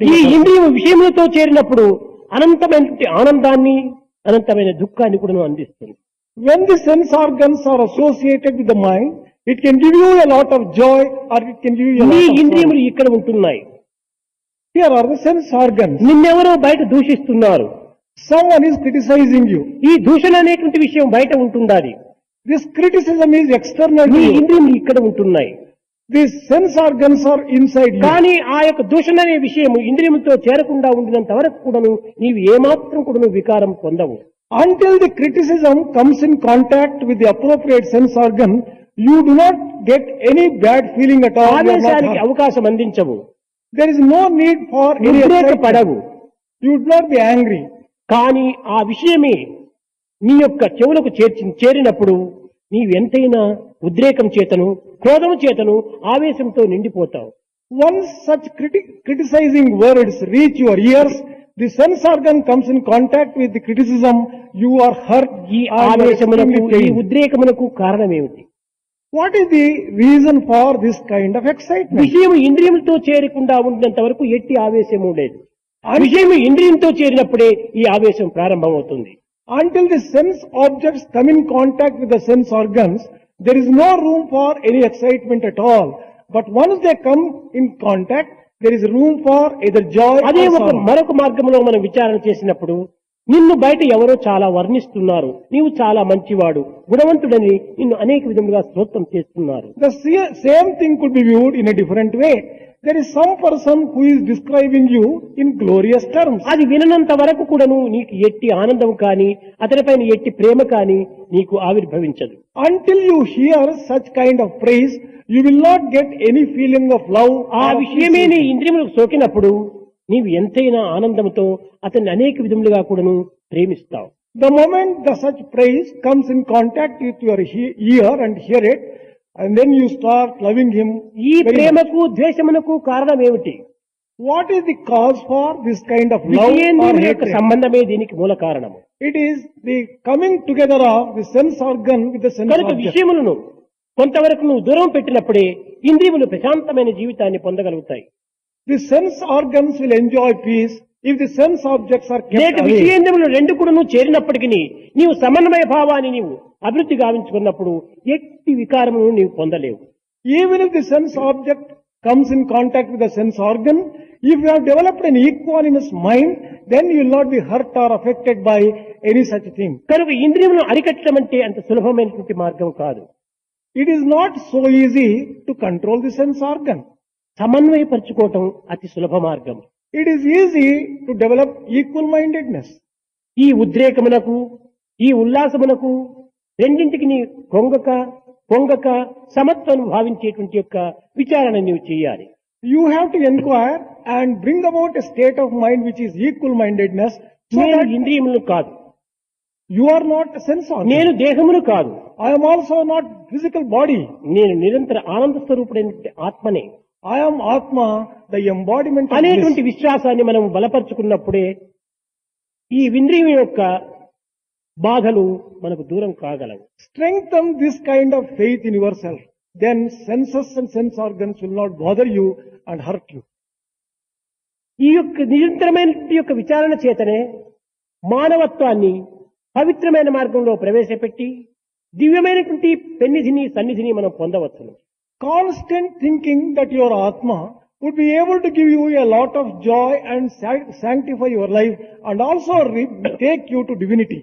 ఈ ఇంద్రియ విషయములతో చేరినప్పుడు అనంతమైన ఆనందాన్ని అనంతమైన దుఃఖాన్ని కూడా అందిస్తుంది. When the sense organs are associated with the mind it can give you lot of joy or it can give you ఇంద్రియములు ఇక్కడ ఉంటున్నాయి. సెన్స్ ఆర్గన్ నిన్నెవరో బయట దూషిస్తున్నారు. సమ్వన్ ఈస్ క్రిటిసైజింగ్ యూ ఈ దూషణ అనేటువంటి విషయం బయట ఉంటుంది అది దిస్ క్రిటిసిజం ఈస్ ఎక్స్టర్నల్ ఇంద్రియములు ఇక్కడ ఉంటున్నాయి. This sense organs are inside కానీ ఆ యొక్క దూషణ అనే విషయం ఇంద్రియంతో చేరకుండా ఉండినంత వరకు కూడాను నీవు ఏమాత్రం కూడా వికారం పొందవు. Until the criticism comes in contact with the appropriate sense organ you do not get any bad feeling at ఆదేశానికి అవకాశం అందించవు. There is no need for any పడవు you do not be angry కానీ ఆ విషయమే నీ యొక్క చెవులకు చేర్చి చేరినప్పుడు నీవు ఎంతైనా ఉద్రేకం చేతను క్రోధం చేతను ఆవేశంతో నిండిపోతావు. One such criticizing words reach your ears the sense organ comes in contact with criticism you are hurt ఈ ఆవేశమునకు ఈ ఉద్రేకమునకు కారణం ఏమిటి what is the reason for this kind of excitement విషయం ఇంద్రియంతో చేరకుండా ఉండినంత వరకు ఎట్టి ఆవేశం ఉండేది ఆ విషయం ఇంద్రియంతో చేరినప్పుడే ఈ ఆవేశం ప్రారంభమవుతుంది. Until the sense objects come in contact with the sense organs, there is no room for any excitement at all. But once they come in contact, there is room for either joy అదే ఒక. మరొక మార్గంలో మనం విచారణ చేసినప్పుడు నిన్ను బయట ఎవరో చాలా వర్ణిస్తున్నారు నీవు చాలా మంచివాడు గుణవంతుడని నిన్ను అనేక విధములుగా స్తోత్రం చేస్తున్నారు The se- same thing could be viewed in a there is some person who is describing you in glorious terms అది విననంత వరకు కూడాను నీకు ఎట్టి ఆనందం కానీ అతనిపైన ఎట్టి ప్రేమ కానీ నీకు ఆవిర్భవించదు. Until you hear such kind of praise you will not get any feeling of love ఆ విషయమే నీ ఇంద్రియములకు సోకినప్పుడు నీవు ఎంతైనా ఆనందంతో అతన్ని అనేక విధములుగా కూడాను ప్రేమిస్తావు. The moment the such praise comes in contact with your ear and hear it and you start loving him ఈ ప్రేమకు ద్వేషమునకు కారణం ఏమిటి? What is the cause for this kind of సంబంధమే దీనికి మూల కారణం it is the coming together the sense organ with sense విషయములను కొంతవరకు నువ్వు దూరం పెట్టినప్పుడే ఇంద్రియములు ప్రశాంతమైన జీవితాన్ని పొందగలుగుతాయి. The sense organs will enjoy peace if the sense objects are Kate విషయేంద్రములు రెండు కూడా నువ్వు చేరినప్పటికీ నీవు సమన్వయ భావాన్ని నీవు అభివృద్ధి గావించుకున్నప్పుడు ఎట్టి వికారము నీవు పొందలేవు. Even if the sense object comes in contact with the sense organ if you developed an equalness mind then you'll not be hurt or affected by any such thing కనుక ఇంద్రియమును అరికట్టడం అంటే అంత సులభమైనటువంటి మార్గం కాదు. It is not so easy to control the sense organ సమన్వయపరచుకోవటం అతి సులభ మార్గం. It is easy to develop equal mindedness ఈ ఉద్రేకమునకు ఈ ఉల్లాసమునకు రెండింటికి నీ కొంగక పొంగక సమత్వం భావించేటువంటి యొక్క విచారణ నీవు చేయాలి. You have to enquire and bring about state of mind which is equal mindedness నేను ఇంద్రియములు కాదు. You are not sense of నేను దేహములు కాదు. I'm also not physical body నేను నిరంతర ఆనంద స్వరూపుడైన ఆత్మనే ఐఎమ్ ఆత్మ ద ఎంబాడిమెంట్ అనేటువంటి విశ్వాసాన్ని మనం బలపరుచుకున్నప్పుడే ఈ ఇంద్రియం యొక్క బాధలు మనకు దూరం కాగలవు. Strength this kind of faith in your self then senses and sense organs will not bother you and hurt you ఈ యొక్క నిరంతరమైన యొక్క విచారణ చేతనే మానవత్వాన్ని పవిత్రమైన మార్గంలో ప్రవేశపెట్టి దివ్యమైనటువంటి పెన్నిధిని సన్నిధిని మనం పొందవచ్చు constant thinking that your atma would be able to give you a lot of joy and sanctify your life and also take you to divinity